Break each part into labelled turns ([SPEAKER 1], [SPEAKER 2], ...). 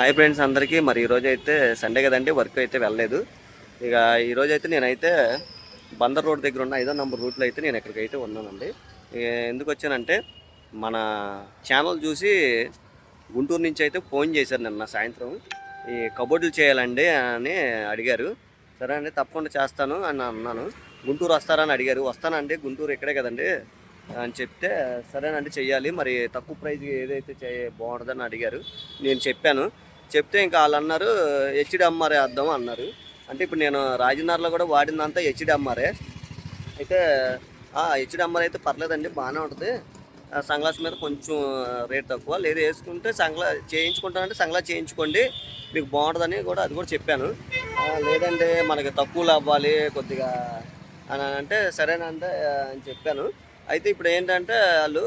[SPEAKER 1] Hi friends అందరికీ. మరి ఈరోజు అయితే సండే కదండి వర్క్ అయితే వెళ్ళలేదు. ఇక ఈరోజు అయితే నేనైతే బందర్ రోడ్ దగ్గర ఉన్న ఐదో నంబర్ రూట్లో అయితే నేను ఎక్కడికైతే ఉన్నానండి. ఎందుకు వచ్చానంటే మన ఛానల్ చూసి గుంటూరు నుంచి అయితే ఫోన్ చేశారు నిన్న సాయంత్రం. ఈ కబోర్డులు చేయాలండి అని అడిగారు. సరే అండి తప్పకుండా చేస్తాను అని అన్నాను. గుంటూరు వస్తారని అడిగారు. వస్తానండి గుంటూరు ఇక్కడే కదండి అని చెప్తే సరేనండి చెయ్యాలి. మరి తక్కువ ప్రైజ్ ఏదైతే చే బాగుంటుందని అడిగారు. నేను చెప్పాను. చెప్తే ఇంకా వాళ్ళు అన్నారు హెచ్డిఎంఆర్ఏ అర్థం అన్నారు. అంటే ఇప్పుడు నేను రాజనగర్లో కూడా వాడిందంతా హెచ్డిఎంఆర్ఏ అయితే హెచ్డిఎంఆర్ అయితే పర్లేదండి బాగానే ఉంటుంది. సంగ్లాస్ మీద కొంచెం రేట్ తక్కువ. లేదు వేసుకుంటే సంగ్లా చేయించుకుంటానంటే సంగ్లా చేయించుకోండి మీకు బాగుంటుందని కూడా అది కూడా చెప్పాను. లేదంటే మనకి తక్కువలు అవ్వాలి కొద్దిగా అని అంటే సరేనంటే అని చెప్పాను. అయితే ఇప్పుడు ఏంటంటే వాళ్ళు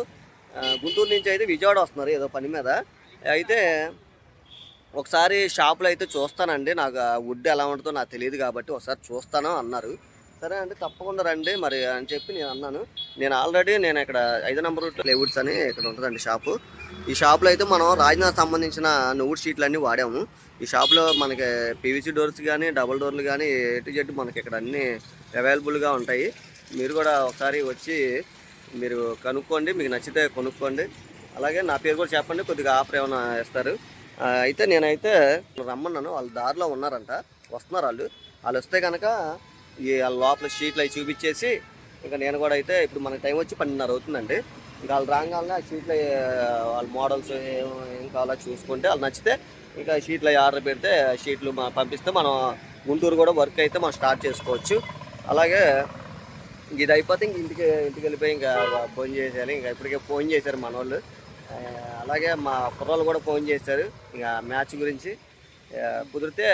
[SPEAKER 1] గుంటూరు నుంచి అయితే విజయవాడ వస్తున్నారు ఏదో పని మీద. అయితే ఒకసారి షాప్లో అయితే చూస్తానండి. నాకు వుడ్ ఎలా ఉంటుందో నాకు తెలియదు కాబట్టి ఒకసారి చూస్తాను అన్నారు. సరే అండి తప్పకుండా రండి మరి అని చెప్పి నేను అన్నాను. నేను ఆల్రెడీ నేను ఇక్కడ ఐదు నెంబర్ లేవుడ్స్ అని ఇక్కడ ఉంటుందండి షాపు. ఈ షాప్లో అయితే మనం రాజనాథ్ సంబంధించిన నువ్వుడు షీట్లు అన్నీ వాడాము. ఈ షాప్లో మనకి పీవీసీ డోర్స్ కానీ డబుల్ డోర్లు కానీ ఏ టు జెడ్ మనకి ఇక్కడ అన్నీ అవైలబుల్గా ఉంటాయి. మీరు కూడా ఒకసారి వచ్చి మీరు కనుక్కోండి. మీకు నచ్చితే కొనుక్కోండి. అలాగే నా పేరు కూడా చెప్పండి. కొద్దిగా ఆఫర్ ఏమైనా ఇస్తారు. అయితే నేనైతే రమ్మన్నాను వాళ్ళు దారిలో ఉన్నారంట వస్తున్నారు వాళ్ళు. వాళ్ళు వస్తే కనుక ఈ వాళ్ళ లోపల షీట్లు అవి చూపించేసి ఇంకా నేను కూడా అయితే ఇప్పుడు మనకి టైం వచ్చి పన్నెండున్నర అవుతుందండి. ఇంకా వాళ్ళు రాగానే ఆ షీట్లు వాళ్ళ మోడల్స్ ఏం ఏం కావాలో చూసుకుంటే వాళ్ళు నచ్చితే ఇంకా షీట్లు అవి ఆర్డర్ పెడితే ఆ షీట్లు పంపిస్తే మనం గుంటూరు కూడా వర్క్ అయితే మనం స్టార్ట్ చేసుకోవచ్చు. అలాగే ఇది అయిపోతే ఇంక ఇంటికి ఇంటికి వెళ్ళిపోయి ఇంకా ఫోన్ చేసేయాలి. ఇంకా ఇప్పటికే ఫోన్ చేశారు మన వాళ్ళు అలాగే మా కుర్రోళ్ళు కూడా ఫోన్ చేశారు ఇక మ్యాచ్ గురించి. కుదిరితే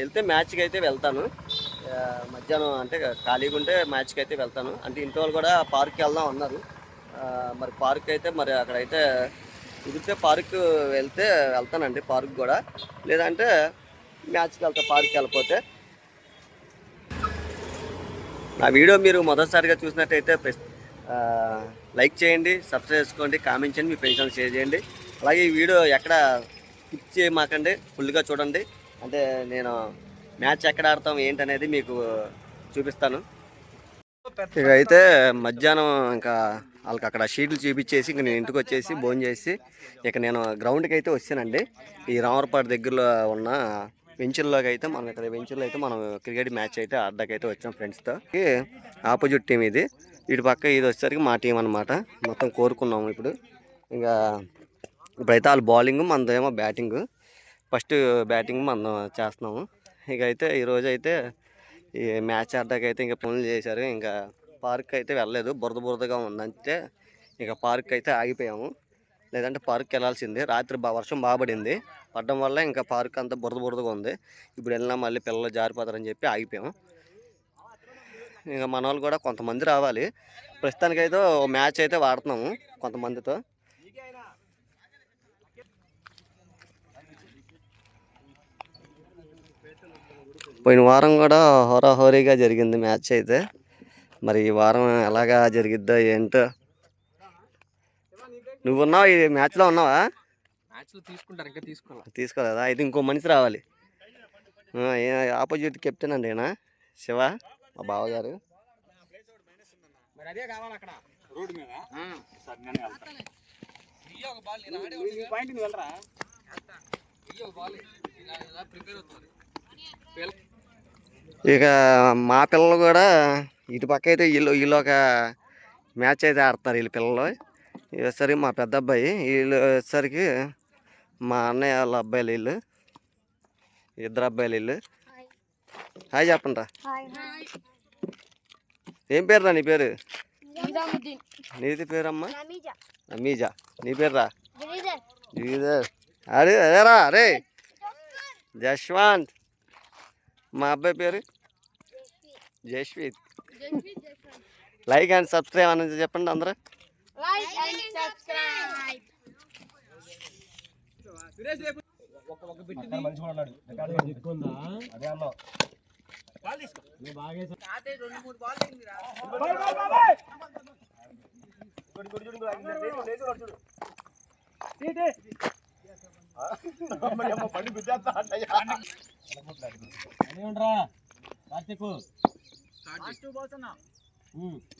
[SPEAKER 1] వెళ్తే మ్యాచ్కి అయితే వెళ్తాను. మధ్యాహ్నం అంటే ఖాళీగా ఉంటే మ్యాచ్కి అయితే వెళ్తాను. అంటే ఇంట్లో వాళ్ళు కూడా పార్క్కి వెళ్దాం అన్నారు. మరి పార్క్ అయితే మరి అక్కడైతే కుదిరితే పార్క్ వెళ్తే వెళ్తానండి పార్క్ కూడా. లేదంటే మ్యాచ్కి వెళ్తా పార్క్కి వెళ్ళిపోతే నా వీడియో మీరు మొదటిసారిగా చూసినట్టయితే లైక్ చేయండి సబ్స్క్రైబ్ చేసుకోండి కామెంట్ చేయండి మీ ఫ్రెండ్స్ షేర్ చేయండి. అలాగే ఈ వీడియో ఎక్కడ స్కిప్ చేయమాకండి ఫుల్గా చూడండి. అంటే నేను మ్యాచ్ ఎక్కడ ఆడతాం ఏంటనేది మీకు చూపిస్తాను. ఇక అయితే మధ్యాహ్నం ఇంకా వాళ్ళకి అక్కడ షీట్లు చూపించేసి ఇంక నేను ఇంటికి వచ్చేసి భోజనం చేసి ఇక నేను గ్రౌండ్కి అయితే వచ్చానండి. ఈ రామరపాడు దగ్గరలో ఉన్న వెంచర్లోకి అయితే మనం ఇక్కడ వెంచర్లో అయితే మనం క్రికెట్ మ్యాచ్ అయితే ఆడడానికి వచ్చాం ఫ్రెండ్స్తో. ఆపోజిట్ టీం ఇది. ఇటు పక్క ఇది వచ్చేసరికి మా టీం అనమాట మొత్తం కోరుకున్నాము ఇప్పుడు. ఇంకా ఇప్పుడైతే వాళ్ళు బౌలింగ్ మనదేమో బ్యాటింగ్. ఫస్ట్ బ్యాటింగ్ మనం చేస్తున్నాము. ఇక అయితే ఈరోజు అయితే ఈ మ్యాచ్ ఆడడానికి ఇంకా పనులు చేశారు. ఇంకా పార్క్ అయితే వెళ్ళలేదు. బురద బురదగా ఉందంటే ఇక పార్క్ అయితే ఆగిపోయాము. లేదంటే పార్క్కి వెళ్ళాల్సిందే. రాత్రి బా వర్షం బాగపడింది పడడం వల్ల ఇంకా పార్క్ అంతా బురద బురదగా ఉంది. ఇప్పుడు వెళ్ళినా మళ్ళీ పిల్లలు జారిపోతారని చెప్పి ఆగిపోయాము ఇంకా మన వాళ్ళు కూడా కొంతమంది రావాలి. ప్రస్తుతానికైతే అయితే మ్యాచ్ అయితే వాడుతున్నాము కొంతమందితో. పోయిన వారం కూడా హోరాహోరీగా జరిగింది మ్యాచ్ అయితే. మరి ఈ వారం ఎలాగా జరిగిద్దో ఏంటో నువ్వు ఉన్నావా ఈ మ్యాచ్లో ఉన్నావా?
[SPEAKER 2] మ్యాచ్లో తీసుకుంటారు ఇంకా తీసుకోవాలి?
[SPEAKER 1] తీసుకోలేదా? అయితే ఇంకో మనిషి రావాలి. ఆ, ఏ- ఆపోజిట్ కెప్టెన్ అండి ఈయన శివ మా బావగారు.
[SPEAKER 2] అదే కావాలి అక్కడ.
[SPEAKER 3] రోడ్డు మీద? పాయింట్ వెళ్ళరా?
[SPEAKER 2] పిల్ల-
[SPEAKER 1] ఇక మా పిల్లలు కూడా ఇటు పక్క అయితే వీళ్ళు వీళ్ళు ఒక మ్యాచ్ అయితే ఆడుతున్నారు వీళ్ళ పిల్లలు. వచ్చేసరికి మా పెద్ద అబ్బాయి వీళ్ళు వచ్చేసరికి మా అన్నయ్య వాళ్ళ అబ్బాయిలు వీళ్ళు ఇద్దరు అబ్బాయిలు వీళ్ళు. హాయ్ చెప్పండి ఏం పేరు రా నీ పేరు? నీది పేరమ్మా?
[SPEAKER 4] నమీజా.
[SPEAKER 1] మీజా నీ పేరు రా
[SPEAKER 4] గిరిధర్
[SPEAKER 1] అరే అదేరా అరే జశ్వంత్. మా అబ్బాయి పేరు? జస్విత్. లైక్ అండ్ సబ్స్క్రైబ్ అని చెప్పండి అందరూ.
[SPEAKER 4] లైక్ అండ్ సబ్స్క్రైబ్
[SPEAKER 2] ఒక ఒక బిట్
[SPEAKER 3] మంచిగా ఉన్నాడు. అదే అన్నావు
[SPEAKER 2] రెండు మూడు బాల్ అయిందిరా
[SPEAKER 3] అమ్మయ్యమ్మ, బండి గుద్దేస్తా అంటయ్యా.
[SPEAKER 5] అని ఉండరా కార్తీక్
[SPEAKER 3] లాస్ట్ బాల్గా రవణ
[SPEAKER 2] వేస్తాడు చూడు బయటికి
[SPEAKER 3] రవి రవి రవి లాస్ట్ బాల్ అవును చెప్పాలి కదా ఇక.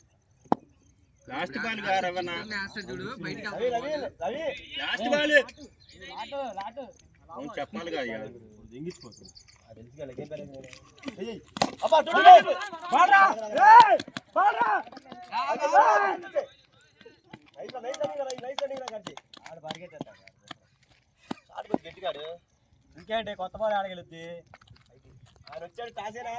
[SPEAKER 5] దింగించిపోతుంది
[SPEAKER 3] ఏయ్, అబ్బా, చూడు, చూడు. పాడరా. ఏయ్, పాడరా. నైస్ రా, గట్టి. ఆడు పరిగెత్తేస్తాడు. ఆడు కొంచెం గట్టిగాడు. ఇంకేంటి కొత్త బాల్ ఆడగలుగుద్ది ఆయన వచ్చాడు కాసేనా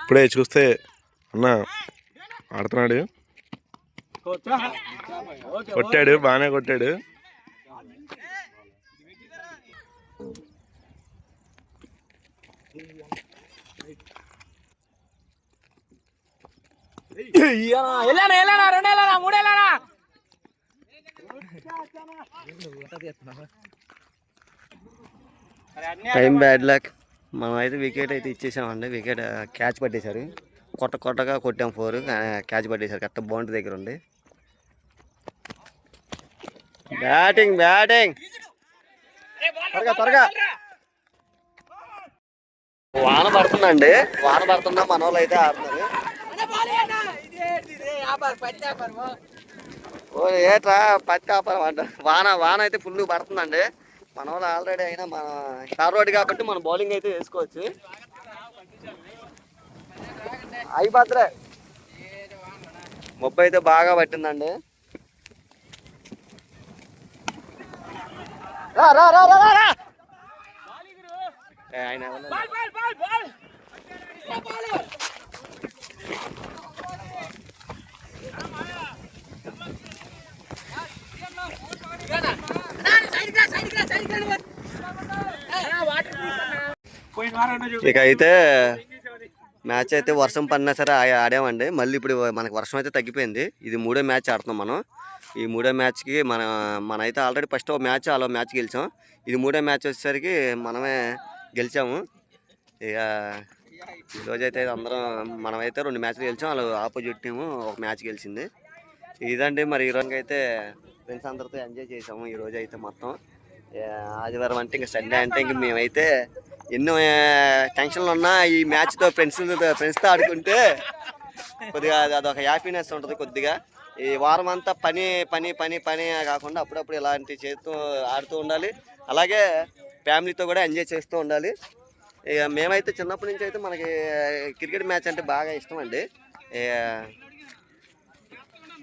[SPEAKER 6] ఇప్పుడే చూస్తే అన్న ఆడుతున్నాడు. కొట్టాడు. బాగానే కొట్టాడు.
[SPEAKER 2] వెళ్ళానా వెళ్ళానా రెండు వెళ్ళానా మూడు వెళ్ళానా
[SPEAKER 1] టైం బ్యాడ్ లక్. మనం అయితే వికెట్ అయితే ఇచ్చేసామండి. Wicket catch పట్టేశారు. కొట్ట కొట్టగా కొట్టాం ఫోర్ క్యాచ్ పట్టేశారు. కరెక్ట్ బౌండరీ దగ్గర ఉంది బ్యాటింగ్ బ్యాటింగ్. త్వరగా త్వరగా. వాన పడుతుందండి. వాన పడుతున్నా మన వాళ్ళు అయితే ఆడుతున్నారు. ఓ ఏట్రా పత్తి వ్యాపారం అంట. వాన వాన అయితే ఫుల్ పడుతుందండి. మన వాళ్ళు ఆల్రెడీ అయినా మన స్టార్ రోడ్ కాబట్టి మన బౌలింగ్ అయితే వేసుకోవచ్చు. అయి భద్రే. ముప్పై అయితే బాగా పట్టిందండి. రా రా రా రా రా, రా. ఏ, ఆయన ఇక అయితే మ్యాచ్ అయితే వర్షం పడినా సరే ఆ- ఆడామండి. మళ్ళీ ఇప్పుడు మనకి వర్షం అయితే తగ్గిపోయింది. ఇది మూడో మ్యాచ్ ఆడుతున్నాం మనం. ఈ మూడో మ్యాచ్కి మన మన అయితే ఆల్రెడీ ఫస్ట్ ఒక మ్యాచ్ అలా మ్యాచ్ గెలిచాం. ఇది మూడో మ్యాచ్ వచ్చేసరికి మనమే గెలిచాము. ఇక ఈరోజు అయితే అందరం మనమైతే రెండు మ్యాచ్లు గెలిచాం. వాళ్ళు ఆపోజిట్ టీము ఒక మ్యాచ్ గెలిచింది. ఇదండి మరి ఈ రోజు అయితే ఫ్రెండ్స్ అందరితో ఎంజాయ్ చేసాము ఈ రోజు అయితే మొత్తం. ఆదివారం అంటే ఇంకా సండే అంటే ఇంక మేమైతే ఎన్నో టెన్షన్లు ఉన్నా ఈ మ్యాచ్తో ఫ్రెండ్స్ ఫ్రెండ్స్తో ఆడుకుంటే కొద్దిగా అది అదొక హ్యాపీనెస్ ఉంటుంది కొద్దిగా. ఈ వారం అంతా పని పని పని పని కాకుండా అప్పుడప్పుడు ఇలాంటి చేస్తూ ఆడుతూ ఉండాలి. అలాగే ఫ్యామిలీతో కూడా ఎంజాయ్ చేస్తూ ఉండాలి. ఇక మేమైతే చిన్నప్పటి నుంచి అయితే మనకి క్రికెట్ మ్యాచ్ అంటే బాగా ఇష్టం అండి.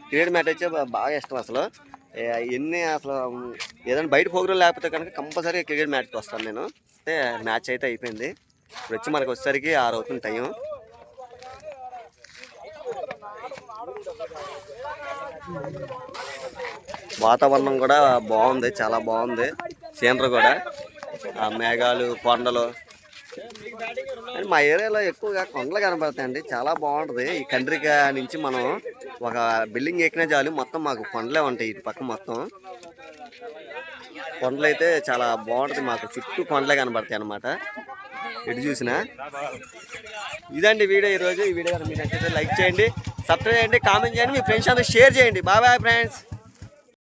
[SPEAKER 1] క్రికెట్ మ్యాచ్ అయితే బాగా ఇష్టం అసలు. ఎన్ని అసలు ఏదైనా బయట ప్రోగ్రాం లేకపోతే కనుక కంపల్సరీ క్రికెట్ మ్యాచ్కి వస్తాను నేను. అయితే మ్యాచ్ అయితే అయిపోయింది. ఇప్పుడు వచ్చి మనకు వచ్చేసరికి ఆరు అవుతుంది టైం వాతావరణం కూడా బాగుంది చాలా బాగుంది. సీనరీ కూడా ఆ మేఘాలు కొండలు. మా ఏరియాలో ఎక్కువగా కొండలు కనబడతాయండి చాలా బాగుంటుంది. ఈ కండ్రిక నుంచి మనం ఒక బిల్డింగ్ ఎక్కినా చాలు మొత్తం మాకు కొండలే ఉంటాయి ఇటు పక్క మొత్తం. కొండలు అయితే చాలా బాగుంటుంది మాకు చుట్టూ కొండలే కనబడతాయి అనమాట ఇటు చూసినా. ఇదండి వీడియో ఈరోజు. ఈ వీడియో మీకు నచ్చితే లైక్ చేయండి సబ్స్క్రైబ్ చేయండి కామెంట్ చేయండి మీ ఫ్రెండ్స్ అందరూ షేర్ చేయండి. బాబాయ్ ఫ్రెండ్స్.